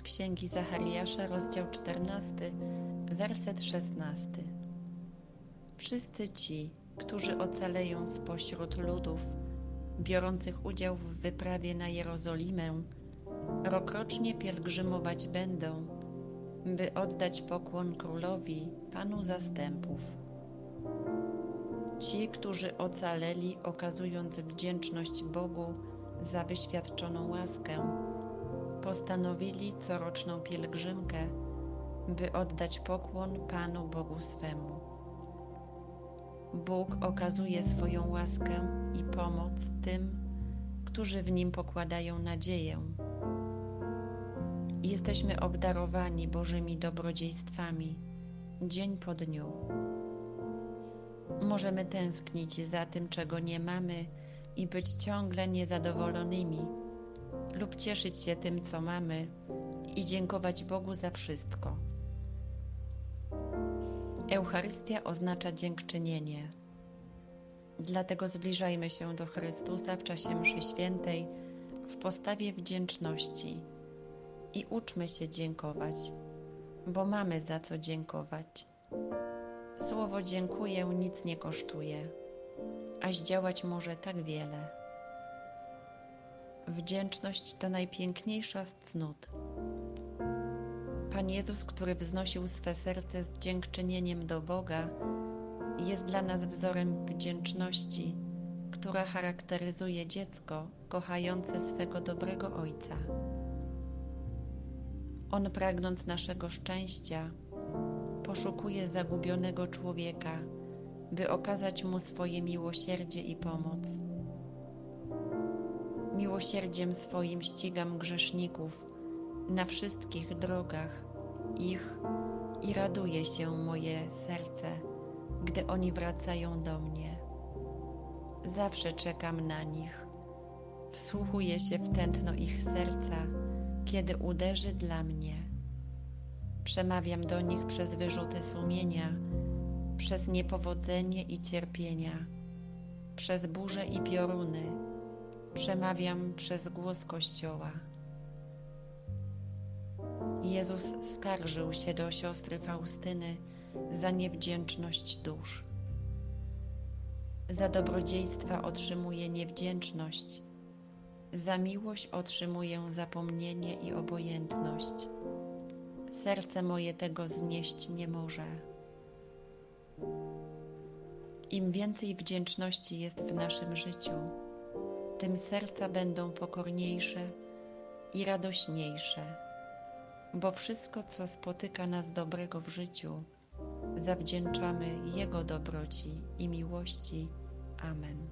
z księgi Zachariasza, rozdział 14, werset 16. Wszyscy ci, którzy ocaleją spośród ludów, biorących udział w wyprawie na Jerozolimę, rokrocznie pielgrzymować będą, by oddać pokłon królowi, Panu zastępów. Ci, którzy ocaleli, okazując wdzięczność Bogu za wyświadczoną łaskę, postanowili coroczną pielgrzymkę, by oddać pokłon Panu Bogu swemu. Bóg okazuje swoją łaskę i pomoc tym, którzy w Nim pokładają nadzieję. Jesteśmy obdarowani Bożymi dobrodziejstwami dzień po dniu. Możemy tęsknić za tym, czego nie mamy i być ciągle niezadowolonymi, lub cieszyć się tym, co mamy i dziękować Bogu za wszystko. Eucharystia oznacza dziękczynienie. Dlatego zbliżajmy się do Chrystusa w czasie mszy świętej w postawie wdzięczności i uczmy się dziękować, bo mamy za co dziękować. Słowo dziękuję nic nie kosztuje, a zdziałać może tak wiele. Wdzięczność to najpiękniejsza z cnót. Pan Jezus, który wznosił swe serce z dziękczynieniem do Boga, jest dla nas wzorem wdzięczności, która charakteryzuje dziecko kochające swego dobrego Ojca. On, pragnąc naszego szczęścia, poszukuje zagubionego człowieka, by okazać mu swoje miłosierdzie i pomoc. Miłosierdziem swoim ścigam grzeszników na wszystkich drogach ich i raduje się moje serce, gdy oni wracają do mnie. Zawsze czekam na nich, wsłuchuję się w tętno ich serca, kiedy uderzy dla mnie. Przemawiam do nich przez wyrzuty sumienia, przez niepowodzenie i cierpienia, przez burze i pioruny. Przemawiam przez głos Kościoła. Jezus skarżył się do siostry Faustyny za niewdzięczność dusz. Za dobrodziejstwa otrzymuje niewdzięczność, za miłość otrzymuję zapomnienie i obojętność. Serce moje tego znieść nie może. Im więcej wdzięczności jest w naszym życiu, tym serca będą pokorniejsze i radośniejsze, bo wszystko, co spotyka nas dobrego w życiu, zawdzięczamy Jego dobroci i miłości. Amen.